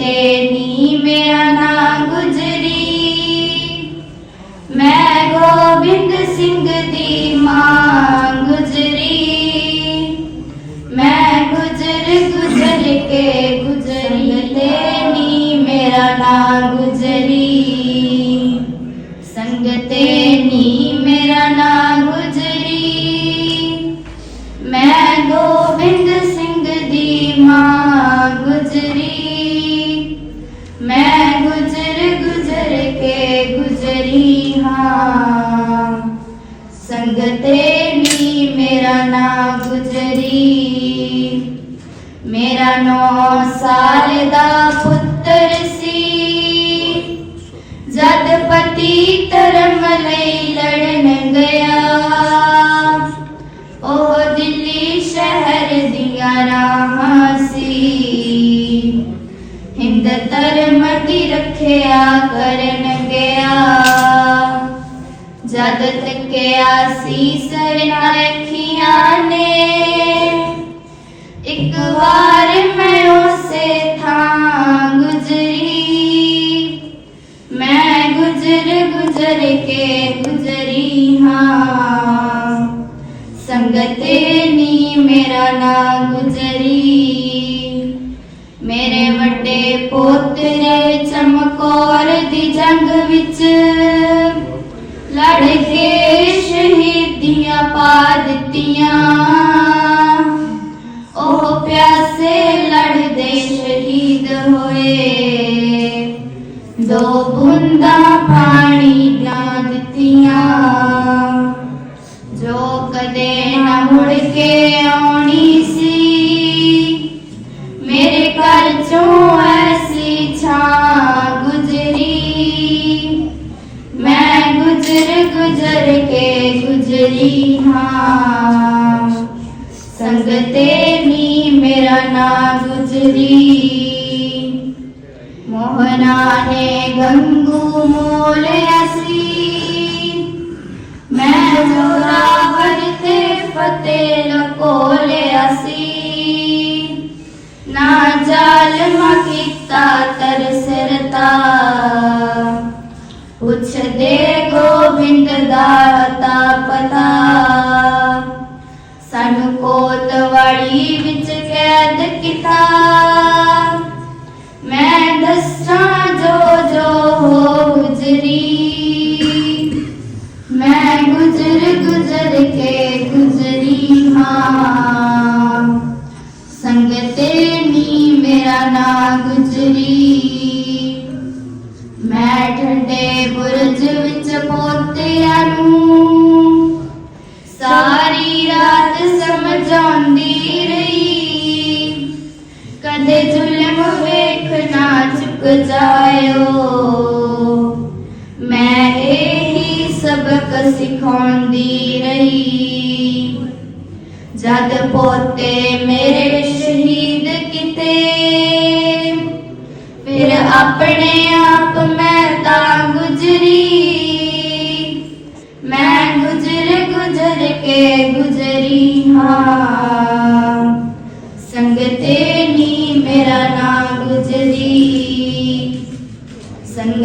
ਨੀ ਮੇਰਾ ਨਾਂ ਗੁਜਰੀ। ਮੈਂ ਗੋਬਿੰਦ ਸਿੰਘ ਦੀ ਮਾਂ ਗੁਜਰੀ। ਮੈਂ ਗੁਜਰ ਗੁਜਰ ਕੇ ਗੁਜਰੀ ਤੇ ਨੀ ਮੇਰਾ ਨਾਂ ਗੁਜਰੀ। ਸੰਗਤੇ ਨੀ ਮੇਰਾ ਨਾਂ ਗੁਜਰੀ। ਮੈਂ ਗੋਬਿੰਦ ਸਿੰਘ ਦੀ ਮਾਂ ਗੁਜਰੀ ਹਾਂ ਸੰਗਤੇ ਨੀ ਮੇਰਾ ਨਾਂ ਗੁਜਰੀ। ਮੇਰਾ ਨੌ ਸਾਲ ਦਾ ਪੁੱਤਰ ਸੀ। ਜਦ ਪਤੀ ਧਰਮ ਲਈ ਲੜਨ ਗਿਆ, ਉਹ ਦਿੱਲੀ ਸ਼ਹਿਰ ਦੀਆਂ ਰਾਹਾਂ ਸੀ। ਹਿੰਦ ਧਰਮ ਦੀ ਰੱਖਿਆ ਕਰਨ ਗਿਆ। ਜਦ ਤੱਕਿਆ ਸੀ ਸਰਨਾਖੀਆਂ ਨੇ। ਇੱਕ ਵਾਰ ਮੈਂ ਉਸੇ ਥਾਂ ਗੁਜ਼ਰੀ। ਮੈਂ ਗੁਜ਼ਰ ਗੁਜ਼ਰ ਕੇ ਗੁਜ਼ਰੀ ਹਾਂ। ਸੰਗਤ ਨੀ ਮੇਰਾ ਨਾਂ ਗੁਜ਼ਰੀ। ਮੇਰੇ ਵੱਡੇ ਪੋਤਰੇ ਚਮਕੌਰ ਦੀ ਜੰਗ ਵਿੱਚ ਲੜ ਕੇ ਸ਼ਹੀਦੀਆਂ ਪਾ ਦਿੱਤੀਆਂ। ਉਹ ਪਿਆਸੇ ਲੜਦੇ ਸ਼ਹੀਦ ਹੋਏ। ਦੋ ਬੂੰਦਾਂ ਪਾਣੀ ਦੀਆਂ ਦਿੱਤੀਆਂ। ਜੋ ਕਦੇ ਨਾ ਮੁੜ ਕੇ ਆਉਣੀ ਸੰਗਤੇ ਨੀ ਮੇਰਾ ਨਾਂ ਗੁਜ਼ਰੀ। ਮੋਹਨਾ ਨੇ ਗੰਗੂ ਮੋਲਿਆ ਸੀ ਮੈਂ ਜੋਰਾਵਰ ਤੇ ਫਤਿਹ ਲਕੋਲਿਆ ਸੀ ਨਾ ਜ਼ਾਲਮਾ ਕੀਤਾ ਤਰਸਰਤਾ ਪੁੱਛਦੇ ਗੋਬਿੰਦ ਦਾ ਤਾ ਪਤਾ ਕੈਦ ਕੀਤਾ ਮੈਂ ਦੱਸਾਂ ਜੋ ਜੋ ਹੋ ਗੁਜ਼ਰੀ। ਮੈਂ ਗੁਜ਼ਰ ਗੁਜ਼ਰ ਕੇ ਗੁਜ਼ਰੀ ਹਾਂ। ਸੰਗਤੇ ਨੀ ਮੇਰਾ ਨਾਂ ਗੁਜ਼ਰੀ। ਮੈਂ ਠੰਡੇ ਬੁਰਜ ਵਿੱਚ ਪੋਤਿਆਂ ਨੂੰ ਸਾਰੀ ਰਾਤ ਸਮਝਾਉਂਦੀ ਜਾਇਓ। ਮੈਂ ਇਹੀ ਸਬਕ ਸਿਖਾਉਂਦੀ ਰਹੀ। ਜਦ ਪੋਤੇ ਮੇਰੇ ਸ਼ਹੀਦ ਕਿਤੇ, ਫਿਰ ਆਪਣੇ ਆਪ ਮੈਂ ਤਾਂ ਗੁਜ਼ਰੀ। ਮੈਂ ਗੁਜ਼ਰ ਗੁਜ਼ਰ ਕੇ ਗੁਜ਼ਰੀ ਹਾਂ।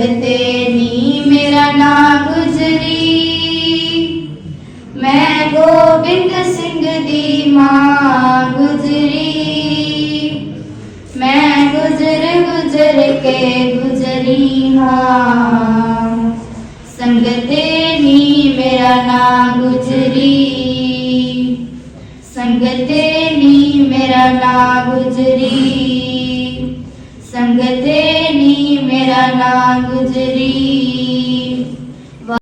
ਸੰਗਤੇ ਨੀ ਮੇਰਾ ਨਾਂ ਗੁਜ਼ਰੀ। ਮੈਂ ਗੋਬਿੰਦ ਸਿੰਘ ਦੀ ਮਾਂ ਗੁਜ਼ਰੀ। ਮੈਂ ਗੁਜ਼ਰ ਗੁਜ਼ਰ ਕੇ ਗੁਜ਼ਰੀ ਹਾਂ। ਸੰਗਤੇ ਨੀ ਮੇਰਾ ਨਾਂ ਗੁਜ਼ਰੀ। ਸੰਗਤੇ ਨੀ ਮੇਰਾ ਨਾਂ ਗੁਜ਼ਰੀ। ਸੰਗਤੇ ਮੇਰਾ ਨਾਂ ਗੁਜ਼ਰੀ